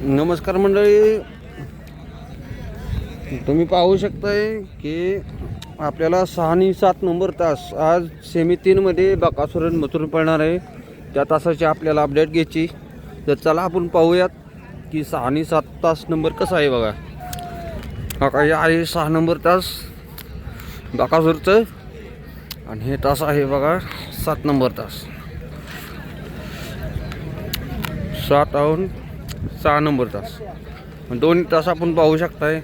नमस्कार मंडळी. तुम्ही पाहू शकताय की आपल्याला सहा आणि सात नंबर तास आज सेमी तीनमध्ये बकासुरन मथुरून पडणार आहे. त्या तासाची आपल्याला अपडेट घ्यायची. तर चला आपण पाहूयात की सहा आणि सात तास नंबर कसा आहे बघा. हा काही आहे सहा नंबर तास बाकासूरचं. आणि हे तास आहे बघा सात नंबर तास. सात आहून सहा नंबर तास. दोन तास आपण पाहू शकताय.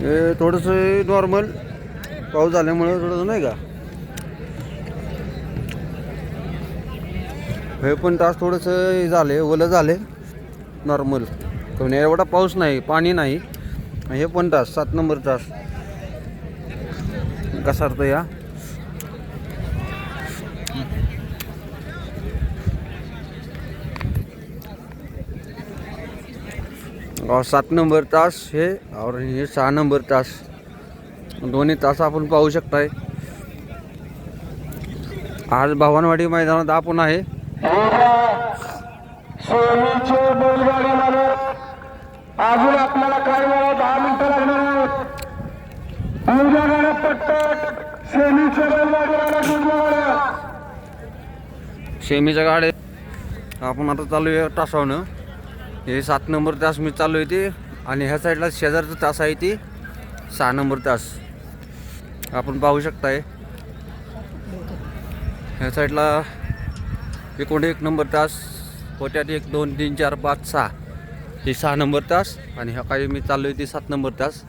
हे थोडंसं नॉर्मल पाऊस झाल्यामुळे थोडंसं नाही का? हे पण तास थोडंसं हे झाले ओलं झाले. नॉर्मल पण एवढा पाऊस नाही पाणी नाही. हे पण तास सात नंबर तास. कसा अर्थ या? और सात नंबर तास हे और हे सहा नंबर तास. दोन्ही तास आपण पाहू शकताय. आज भवानवाडी मैदानात आपण आहे. अजून आपल्याला काय शेमीच्या गाड्या. आपण आता चालू आहे तासावनं हे सात नंबर तास मी चालू आहे ते. आणि ह्या साईडला शेजारचं तास आहे ती. सहा नंबर तास. आपण पाहू शकताय. ह्या साईडला एकूण एक नंबर तास. पोट्यात एक दोन तीन चार पाच सहा. हे सहा नंबर तास. आणि ह्या काही मी चाललो आहे ते सात नंबर तास.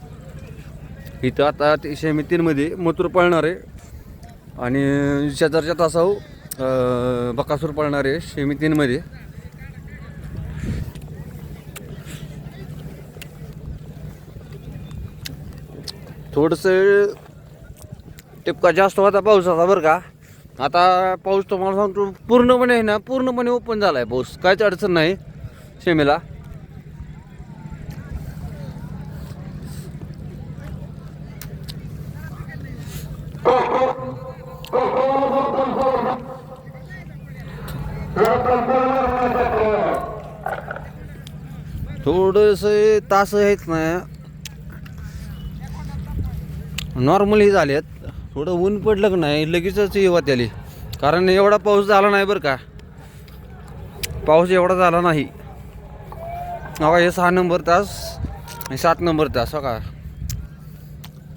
इथं आता ते शेमी तीनमध्ये मथुर पळणार आहे. आणि शेजारच्या तासावर बकासूर पळणार आहे शेमी तीनमध्ये थोडंसं टिपका जास्त होता पावसाचा बरं का. आता पाऊस तुम्हाला सांगतो पूर्णपणे आहे ना पूर्णपणे ओपन झाला आहे पाऊस. काहीच अडचण नाही शेमीला. थोडंसं तास आहेत ना नॉर्मली झालेत. थोडं ऊन पडलं का नाही लगेचच येवा त्याली कारण एवढा पाऊस झाला नाही बरं का. पाऊस एवढा झाला नाही. बघा हे सहा नंबर तास सात नंबर तास हो का.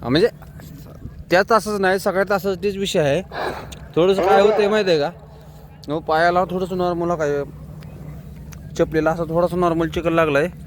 म्हणजे त्या तासच नाही सगळ्या तासाचा तेच विषय आहे. थोडंसं काय होतं माहिती आहे का पायाला थोडंसं नॉर्मल हो काय चपलेला असं थोडासा नॉर्मल चिकन लागला आहे